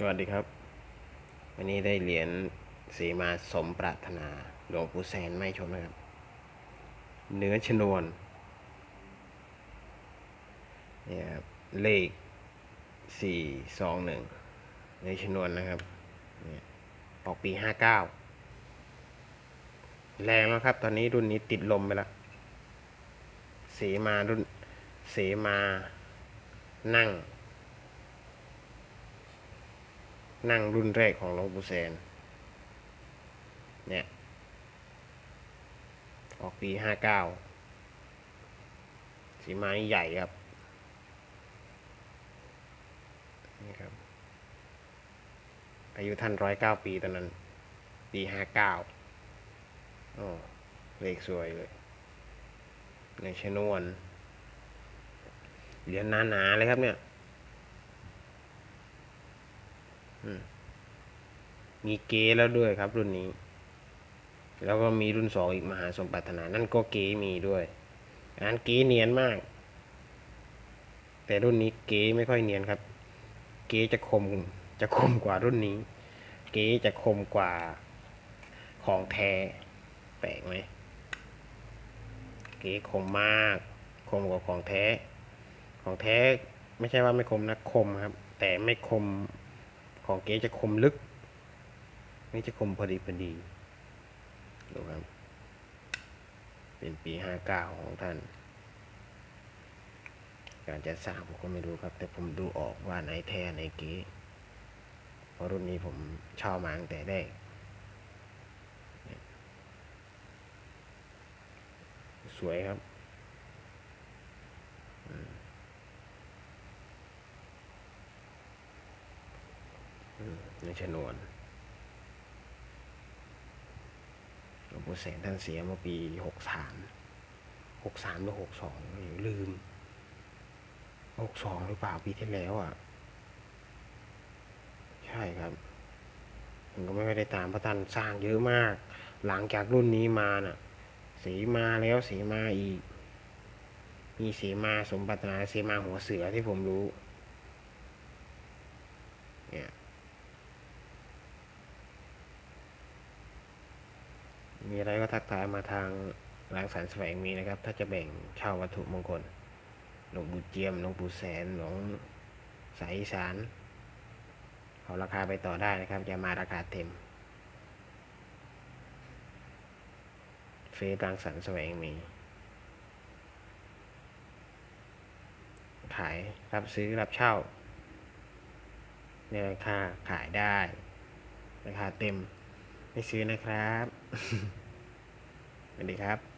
สวัสดีครับ วันนี้ได้เหรียญสีมาสมปรารถนา หลวงปู่แสนไม่ชมนะครับ เนื้อชนวนเนี่ยครับเลขสี่สองหนึ่งเนื้อชนวนนะครับเนี่ยออกปีห้าเก้าแรงแล้วครับ ตอนนี้รุ่นนี้ติดลมไปแล้วเสมารุ่นเสมานั่ง นั่งรุ่นแรกของหลวงปู่แสน เนี่ย ออกปีห้าเก้าสีไม้ใหญ่ครับ นี่ครับ อายุท่านร้อยเก้าปีตอนนั้น ปีห้าเก้าโอ้เลขสวยเลยในชนวนเหรียญหนาๆเลยครับเนี่ย อื มีเก๋แล้วด้วยครับ รุ่นนี้ แล้วก็มีรุ่นสองอีกมหาสมปรารถนา นั่นก็เก๋มีด้วยอันนั้นเก๋เนียนมาก แต่รุ่นนี้เก๋ไม่ค่อยเนียนครับ เก๋จะคมจะคมกว่ารุ่นนี้ เก๋จะคมกว่าของแท้แปลกไหมเก๋คมมาก คมกว่าของแท้ ของแท้ไม่ใช่ว่าไม่คมนะคมครับ แต่ไม่คม ของเก๊จะคมลึก นี่จะคมพอดีพอดีดูครับ เป็นปีห้าเก้าของท่าน การจะสร้างผมก็ไม่รู้ครับ แต่ผมดูออกว่าไหนแท้ไหนเก๊เพราะรุ่นนี้ผมชอบมาตั้งแต่แรกสวยครับ ในชนวนหลวงปู่แสนท่านเสียเมื่อปีหกสามหกสามหรือหกสองลืมหกสองหรือเปล่าปีที่แล้วอะ ใช่ครับ ผมก็ไม่ค่อยได้ตามพระท่านสร้างเยอะมาก หลังจากรุ่นนี้มาน่ะ สีมาแล้วสีมาอีก มีสีมาสมปรานาสีมาหัวเสือที่ผมรู้ เนี่ย มีอะไรก็ทักทายมาทางร้านสารแสวงมีนะครับ ถ้าจะแบ่งเช่าวัตถุมงคลหลวงปู่เจียมหลวงปู่แสนหลวงสายอีสานขอราคาไปต่อได้นะครับอย่ามาราคาเต็ม เฟซรังสรรค์แสวงมี ขายรับซื้อรับเช่า ในราคาขายได้ ราคาเต็ม ไม่ซื้อนะครับ สวัสดีครับ